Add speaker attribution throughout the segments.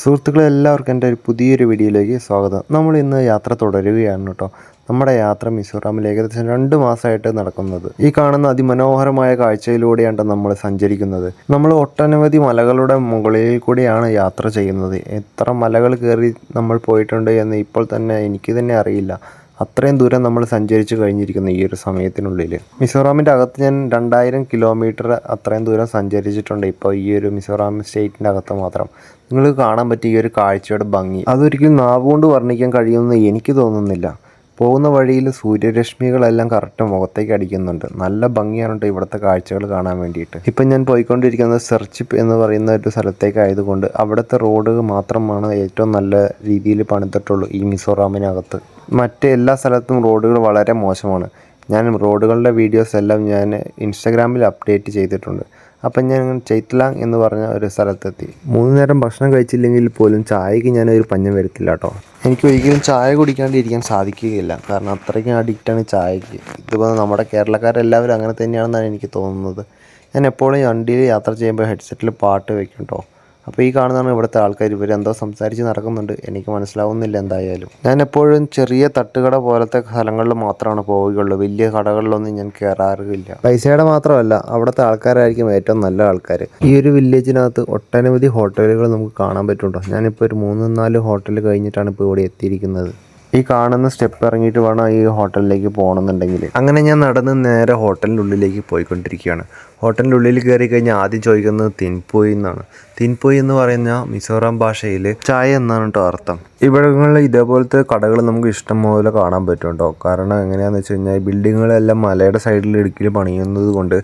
Speaker 1: സുഹൃത്തുക്കളെ എല്ലാവർക്കും എന്റെ ഒരു പുതിയൊരു വീഡിയോയിലേക്ക് സ്വാഗതം. നമ്മൾ ഇന്ന് യാത്ര തുടരുകയാണ് കേട്ടോ. നമ്മുടെ യാത്ര മിസോറാമിൽ ഏകദേശം രണ്ട് മാസമായിട്ട് നടക്കുന്നത്. ഈ കാണുന്ന അതിമനോഹരമായ കാഴ്ചയിലൂടെയാണ് നമ്മൾ സഞ്ചരിക്കുന്നത്. നമ്മൾ ഒട്ടനവധി മലകളുടെ മുകളിൽ കൂടിയാണ് യാത്ര ചെയ്യുന്നത്. എത്ര മലകൾ കയറി നമ്മൾ പോയിട്ടുണ്ട് എന്ന് ഇപ്പോൾ തന്നെ എനിക്ക് തന്നെ അറിയില്ല. അത്രയും ദൂരം നമ്മൾ സഞ്ചരിച്ച് കഴിഞ്ഞിരിക്കുന്നു ഈ ഒരു സമയത്തിനുള്ളിൽ. മിസോറാമിന്റെ അകത്ത് ഞാൻ രണ്ടായിരം കിലോമീറ്റർ അത്രയും ദൂരം സഞ്ചരിച്ചിട്ടുണ്ട്. ഇപ്പോൾ ഈ ഒരു മിസോറാം സ്റ്റേറ്റിന്റെ അകത്ത് മാത്രം. നിങ്ങൾക്ക് കാണാൻ പറ്റിയ ഈ ഒരു കാഴ്ചയുടെ ഭംഗി. അതൊരിക്കലും നാവുകൊണ്ട് വർണിക്കാൻ കഴിയുമെന്ന് എനിക്ക് തോന്നുന്നില്ല. പോകുന്ന വഴിയിൽ സൂര്യരശ്മികളെല്ലാം കറക്റ്റ് മുഖത്തേക്ക് അടിക്കുന്നുണ്ട്. നല്ല ഭംഗിയാണ് കേട്ടോ ഇവിടുത്തെ കാഴ്ചകൾ കാണാൻ വേണ്ടിയിട്ട്. ഇപ്പം ഞാൻ പോയിക്കൊണ്ടിരിക്കുന്നത് സെർച്ചിപ്പ് എന്ന് പറയുന്ന ഒരു സ്ഥലത്തേക്ക് ആയതുകൊണ്ട് അവിടുത്തെ റോഡ് മാത്രമാണ് ഏറ്റവും നല്ല രീതിയിൽ പണിതിട്ടുള്ളൂ ഈ മിസോറാമിനകത്ത്. മറ്റ് എല്ലാ സ്ഥലത്തും റോഡുകൾ വളരെ മോശമാണ്. ഞാൻ റോഡുകളുടെ വീഡിയോസ് എല്ലാം ഞാൻ ഇൻസ്റ്റാഗ്രാമിൽ അപ്ഡേറ്റ് ചെയ്തിട്ടുണ്ട്. അപ്പം ഞാൻ ചെയ്ത്ലാങ് എന്ന് പറഞ്ഞ ഒരു സ്ഥലത്തെത്തി. മൂന്ന് നേരം ഭക്ഷണം കഴിച്ചില്ലെങ്കിൽ പോലും ചായക്ക് ഞാൻ ഒരു പഞ്ഞം വരത്തില്ല കേട്ടോ. എനിക്ക് ഒരിക്കലും ചായ കുടിക്കാണ്ടിരിക്കാൻ സാധിക്കുകയില്ല. കാരണം അത്രയ്ക്കും അഡിക്റ്റാണ് ചായക്ക് ഇതിപ്പോൾ നമ്മുടെ കേരളക്കാരെല്ലാവരും അങ്ങനെ തന്നെയാണെന്നാണ് എനിക്ക് തോന്നുന്നത്. ഞാൻ എപ്പോഴും വണ്ടിയിൽ യാത്ര ചെയ്യുമ്പോൾ ഹെഡ്സെറ്റിൽ പാട്ട് വെക്കും കേട്ടോ. അപ്പോൾ ഈ കാണുന്നതാണ് ഇവിടുത്തെ ആൾക്കാർ. ഇവരെന്തോ സംസാരിച്ച് നടക്കുന്നുണ്ട്. എനിക്ക് മനസ്സിലാവുന്നില്ല എന്തായാലും. ഞാൻ എപ്പോഴും ചെറിയ തട്ടുകട പോലത്തെ സ്ഥലങ്ങളിൽ മാത്രമാണ് പോവുകയുള്ളൂ. വലിയ കടകളിലൊന്നും ഞാൻ കയറാറില്ല പൈസയുടെ മാത്രമല്ല അവിടുത്തെ ആൾക്കാരായിരിക്കും ഏറ്റവും നല്ല ആൾക്കാർ. ഈ ഒരു വില്ലേജിനകത്ത് ഒട്ടനവധി ഹോട്ടലുകൾ നമുക്ക് കാണാൻ പറ്റുണ്ടോ ഞാനിപ്പോൾ ഒരു മൂന്ന് നാല് ഹോട്ടൽ കഴിഞ്ഞിട്ടാണ് ഇപ്പോൾ ഇവിടെ എത്തിയിരിക്കുന്നത്. ഈ കാണുന്ന സ്റ്റെപ്പ് ഇറങ്ങിയിട്ട് വേണം ഈ ഹോട്ടലിലേക്ക് പോകണമെന്നുണ്ടെങ്കിൽ. അങ്ങനെ ഞാൻ നടന്ന് നേരെ ഹോട്ടലിന്റെ ഉള്ളിലേക്ക് പോയിക്കൊണ്ടിരിക്കുകയാണ്. ഹോട്ടലിന്റെ ഉള്ളിൽ കയറി കഴിഞ്ഞാൽ ആദ്യം ചോദിക്കുന്നത് തിൻപോയി എന്നാണ്. തിൻപോയി എന്ന് പറയുന്ന മിസോറാം ഭാഷയിൽ ചായ എന്നാണ് കേട്ടോ അർത്ഥം. ഇവിടങ്ങളിൽ ഇതേപോലത്തെ കടകൾ നമുക്ക് ഇഷ്ടം പോലെ കാണാൻ പറ്റും കേട്ടോ കാരണം എങ്ങനെയാണെന്ന് വെച്ച് കഴിഞ്ഞാൽ ബിൽഡിങ്ങുകളെല്ലാം മലയുടെ സൈഡിൽ ഇടുക്കിൽ പണിയുന്നത് കൊണ്ട്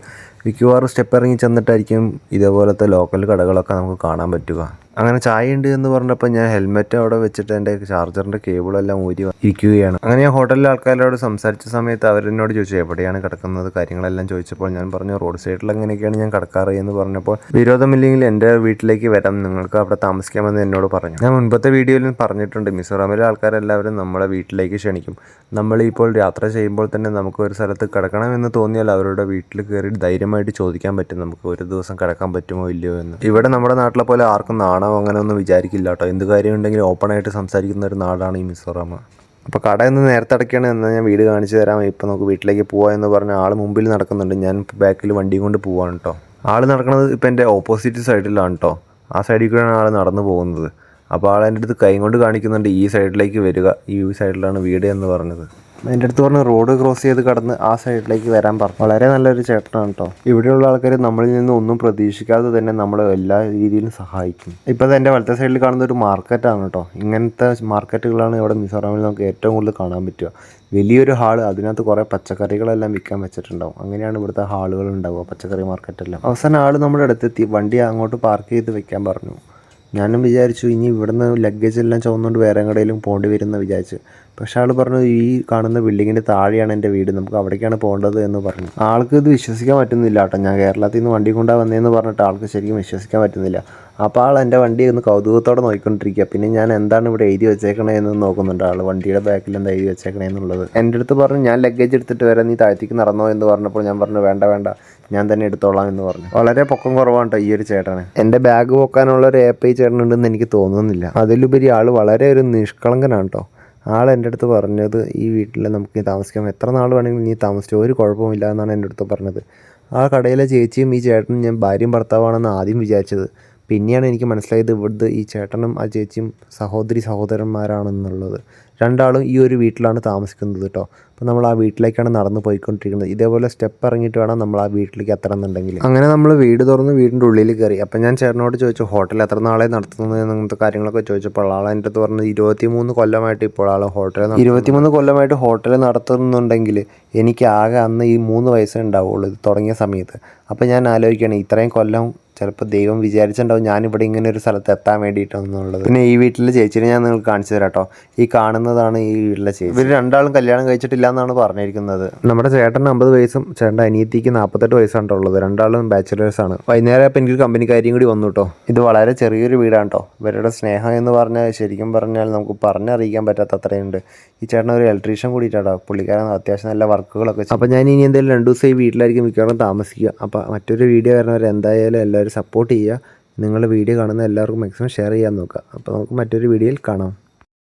Speaker 1: മിക്കവാറും സ്റ്റെപ്പ് ഇറങ്ങി ചെന്നിട്ടായിരിക്കും ഇതേപോലത്തെ ലോക്കൽ കടകളൊക്കെ നമുക്ക് കാണാൻ പറ്റുക. അങ്ങനെ ചായ ഉണ്ട് എന്ന് പറഞ്ഞപ്പോൾ ഞാൻ ഹെൽമെറ്റ് അവിടെ വെച്ചിട്ട് എന്റെ ചാർജറിന്റെ കേബിളെല്ലാം ഊരി ഇരിക്കുകയാണ്. അങ്ങനെ ഞാൻ ഹോട്ടലിലെ ആൾക്കാരോട് സംസാരിച്ച സമയത്ത് അവരെന്നോട് ചോദിച്ചു എവിടെയാണ് കിടക്കുന്നത്? കാര്യങ്ങളെല്ലാം ചോദിച്ചപ്പോൾ ഞാൻ പറഞ്ഞു റോഡ് സൈഡിൽ എങ്ങനെയൊക്കെയാണ് ഞാൻ കിടക്കാറ്? എന്ന് പറഞ്ഞപ്പോൾ വിരോധമില്ലെങ്കിൽ എന്റെ വീട്ടിലേക്ക് വരാം. നിങ്ങൾക്ക് അവിടെ താമസിക്കാമെന്ന് എന്നോട് പറഞ്ഞു. ഞാൻ മുൻപത്തെ വീഡിയോയിൽ പറഞ്ഞിട്ടുണ്ട് മിസോറാമിലെ ആൾക്കാരെല്ലാവരും നമ്മളെ വീട്ടിലേക്ക് ക്ഷണിക്കും. നമ്മൾ ഇപ്പോൾ യാത്ര ചെയ്യുമ്പോൾ തന്നെ നമുക്ക് ഒരു സ്ഥലത്ത് കിടക്കണമെന്ന് തോന്നിയാൽ അവരുടെ വീട്ടിൽ കയറി ധൈര്യമായിട്ട് ചോദിക്കാൻ പറ്റും. നമുക്ക് ഒരു ദിവസം കിടക്കാൻ പറ്റുമോ ഇല്ലയോ എന്ന്. ഇവിടെ നമ്മുടെ നാട്ടിലെ പോലെ ആർക്കും നാണോ അങ്ങനെ ഒന്നും വിചാരിക്കില്ല കേട്ടോ. എന്ത് കാര്യം ഉണ്ടെങ്കിലും ഓപ്പണായിട്ട് സംസാരിക്കുന്ന ഒരു നാടാണ് ഈ മിസോറാം അപ്പോൾ കട ഇന്ന് നേരത്തെ അടയ്ക്കുകയാണ് എന്നാൽ ഞാൻ വീട് കാണിച്ചു തരാം. ഇപ്പോൾ നമുക്ക് വീട്ടിലേക്ക് പോകാം എന്ന് പറഞ്ഞ ആൾ മുമ്പിൽ നടക്കുന്നുണ്ട്. ഞാൻ ബാക്കിൽ വണ്ടിയും കൊണ്ട് പോവാണ് കേട്ടോ. ആൾ നടക്കുന്നത് ഇപ്പം എന്റെ ഓപ്പോസിറ്റ് സൈഡിലാണ് കേട്ടോ ആ സൈഡിൽ കൂടെയാണ് ആൾ നടന്നു പോകുന്നത്. അപ്പോൾ ആൾ എന്റെ അടുത്ത് കൈ കൊണ്ട് കാണിക്കുന്നുണ്ട് ഈ സൈഡിലേക്ക് വരിക. ഈ സൈഡിലാണ് വീട് എന്ന് പറഞ്ഞത്. എന്റെ അടുത്ത് പറഞ്ഞ് റോഡ് ക്രോസ് ചെയ്ത് കടന്ന് ആ സൈഡിലേക്ക് വരാൻ പറഞ്ഞു. വളരെ നല്ലൊരു ചേട്ടനാണ് കേട്ടോ ഇവിടെയുള്ള ആൾക്കാർ നമ്മളിൽ നിന്ന് ഒന്നും പ്രതീക്ഷിക്കാതെ തന്നെ നമ്മളെ എല്ലാ രീതിയിലും സഹായിക്കും. ഇപ്പോൾ എന്റെ വലത്തെ സൈഡിൽ കാണുന്ന ഒരു മാർക്കറ്റാണ് കേട്ടോ ഇങ്ങനത്തെ മാർക്കറ്റുകളാണ് ഇവിടെ മിസോറാമിൽ നമുക്ക് ഏറ്റവും കൂടുതൽ കാണാൻ പറ്റുക. വലിയൊരു ഹാൾ അതിനകത്ത് കുറേ പച്ചക്കറികളെല്ലാം വിൽക്കാൻ വെച്ചിട്ടുണ്ടാവും. അങ്ങനെയാണ് ഇവിടുത്തെ ഹാളുകൾ ഉണ്ടാവുക പച്ചക്കറി മാർക്കറ്റെല്ലാം. അവസാനം ആൾ നമ്മുടെ അടുത്തെത്തി വണ്ടി അങ്ങോട്ട് പാർക്ക് ചെയ്ത് വെക്കാൻ പറഞ്ഞു. ഞാനും വിചാരിച്ചു ഇനി ഇവിടുന്ന് ലഗേജ് എല്ലാം ചുവന്നുകൊണ്ട് വേറെ എങ്ങടെയും പോകേണ്ടി വരുമെന്ന് വിചാരിച്ചു. പക്ഷെ ആൾ പറഞ്ഞു ഈ കാണുന്ന ബിൽഡിങ്ങിന്റെ താഴെയാണ് എന്റെ വീട് നമുക്ക് അവിടേക്കാണ് പോകേണ്ടത് എന്ന് പറഞ്ഞു. ആൾക്ക് ഇത് വിശ്വസിക്കാൻ പറ്റുന്നില്ല കേട്ടോ. ഞാൻ കേരളത്തിൽ നിന്ന് വണ്ടി കൊണ്ടാ വന്നതെന്ന് പറഞ്ഞിട്ട് ആൾക്ക് ശരിക്കും വിശ്വസിക്കാൻ പറ്റുന്നില്ല. അപ്പോൾ ആൾ എന്റെ വണ്ടി ഒന്ന് കൗതുകത്തോടെ നോക്കിക്കൊണ്ടിരിക്കുക പിന്നെ ഞാൻ എന്താണ് ഇവിടെ എഴുതി വെച്ചേക്കണേ എന്ന് നോക്കുന്നുണ്ട് ആൾ വണ്ടിയുടെ ബാക്കിൽ എന്താ എഴുതി വെച്ചേക്കണേ എന്നുള്ളത്. എന്റെ അടുത്ത് പറഞ്ഞു ഞാൻ ലഗേജ് എടുത്തിട്ട് വരാം നീ താഴത്തേക്ക് നടന്നോ എന്ന് പറഞ്ഞപ്പോൾ ഞാൻ പറഞ്ഞു വേണ്ട വേണ്ട ഞാൻ തന്നെ എടുത്തോളാം എന്ന് പറഞ്ഞു. വളരെ പൊക്കം കുറവാണ് ഈ ഒരു ചേട്ടനെ. എന്റെ ബാഗ് പൊക്കാനുള്ള ഒരു ഏപ്പ് ഈ ചേട്ടനുണ്ടെന്ന് എനിക്ക് തോന്നുന്നില്ല. അതിലുപരി ആൾ വളരെ ഒരു നിഷ്കളങ്കനാണ് കേട്ടോ. ആൾ എന്റെ അടുത്ത് പറഞ്ഞത് ഈ വീട്ടിൽ നമുക്ക് താമസിക്കാം. എത്ര നാൾ വേണമെങ്കിലും നീ താമസിച്ചോ ഒരു കുഴപ്പമില്ല എന്നാണ് എന്റെ അടുത്ത് പറഞ്ഞത്. ആ കടയിലെ ചേച്ചിയും ഈ ചേട്ടനും ഞാൻ ഭാര്യയും ഭർത്താവാണെന്ന് ആദ്യം വിചാരിച്ചത്. പിന്നെയാണ് എനിക്ക് മനസ്സിലായത് ഇവിടുത്തെ ഈ ചേട്ടനും ആ ചേച്ചിയും സഹോദരി സഹോദരന്മാരാണെന്നുള്ളത്. രണ്ടാളും ഈ ഒരു വീട്ടിലാണ് താമസിക്കുന്നത് കേട്ടോ അപ്പോൾ നമ്മൾ ആ വീട്ടിലേക്കാണ് നടന്നു പോയിക്കൊണ്ടിരിക്കുന്നത്. ഇതേപോലെ സ്റ്റെപ്പ് ഇറങ്ങിയിട്ട് വേണം നമ്മൾ ആ വീട്ടിലേക്ക് എത്തണം എന്നുണ്ടെങ്കിൽ അങ്ങനെ നമ്മൾ വീട് തുറന്ന് വീടിന്റെ ഉള്ളിൽ കയറി. അപ്പോൾ ഞാൻ ചേട്ടനോട് ചോദിച്ചു ഹോട്ടൽ എത്ര നാളെ നടത്തുന്നത്? അങ്ങനത്തെ കാര്യങ്ങളൊക്കെ ചോദിച്ചപ്പോൾ ആൾ എന്റെ അടുത്ത് പറഞ്ഞത് ഇരുപത്തിമൂന്ന് കൊല്ലമായിട്ട് ഇപ്പോൾ ആൾ ഹോട്ടൽ ഇരുപത്തിമൂന്ന് കൊല്ലമായിട്ട് ഹോട്ടൽ നടത്തുന്നുണ്ടെങ്കിൽ എനിക്ക് ആകെ അന്ന് ഈ മൂന്ന് വയസ്സേ ഉണ്ടാവുള്ളൂ ഇത് തുടങ്ങിയ സമയത്ത്. അപ്പോൾ ഞാൻ ആലോചിക്കുകയാണ് ഇത്രയും കൊല്ലം ചിലപ്പോൾ ദൈവം വിചാരിച്ചിട്ടുണ്ടാവും ഞാനിവിടെ ഇങ്ങനെ ഒരു സ്ഥലത്ത് എത്താൻ വേണ്ടിയിട്ടാണെന്നുള്ളത്. പിന്നെ ഈ വീട്ടിൽ ചേച്ചിനെ ഞാൻ നിങ്ങൾക്ക് കാണിച്ചു തരാം കേട്ടോ ഈ കാണുന്നതാണ് ഈ വീട്ടിലെ ചേച്ചി. ഇവർ രണ്ടാളും കല്യാണം കഴിച്ചിട്ടില്ല എന്നാണ് പറഞ്ഞിരിക്കുന്നത്. നമ്മുടെ ചേട്ടൻ അമ്പത് വയസ്സും ചേട്ടൻ അനിയത്തിക്ക് നാൽപ്പത്തെട്ട് വയസ്സാണ് ഉള്ളത് രണ്ടാളും ബാച്ചിലേഴ്സ് ആണ് വൈകുന്നേരം അപ്പം എനിക്ക് കമ്പനിക്കാരിയും കൂടി വന്നു കേട്ടോ ഇത് വളരെ ചെറിയൊരു വീടാണ് കേട്ടോ ഇവരുടെ സ്നേഹം എന്ന് പറഞ്ഞാൽ ശരിക്കും പറഞ്ഞാൽ നമുക്ക് പറഞ്ഞറിയിക്കാൻ പറ്റാത്ത അത്രയുണ്ട് ഈ ചേട്ടൻ ഒരു ഇലക്ട്രീഷ്യൻ കൂടിയിട്ടാണ് പുള്ളിക്കാരൻ അത്യാവശ്യം നല്ല വർക്കുകളൊക്കെ അപ്പോൾ ഞാൻ ഇനി എന്തായാലും രണ്ട് ദിവസം ഈ വീട്ടിലായിരിക്കും മിക്കവാറും താമസിക്കുക. അപ്പോൾ മറ്റൊരു വീഡിയോ വരുന്നവരെ എന്തായാലും എല്ലാവരും സപ്പോർട്ട് ചെയ്യുക. നിങ്ങൾ വീഡിയോ കാണുന്ന എല്ലാവർക്കും മാക്സിമം ഷെയർ ചെയ്യാൻ നോക്കുക. അപ്പോൾ നമുക്ക് മറ്റൊരു വീഡിയോയിൽ കാണാം.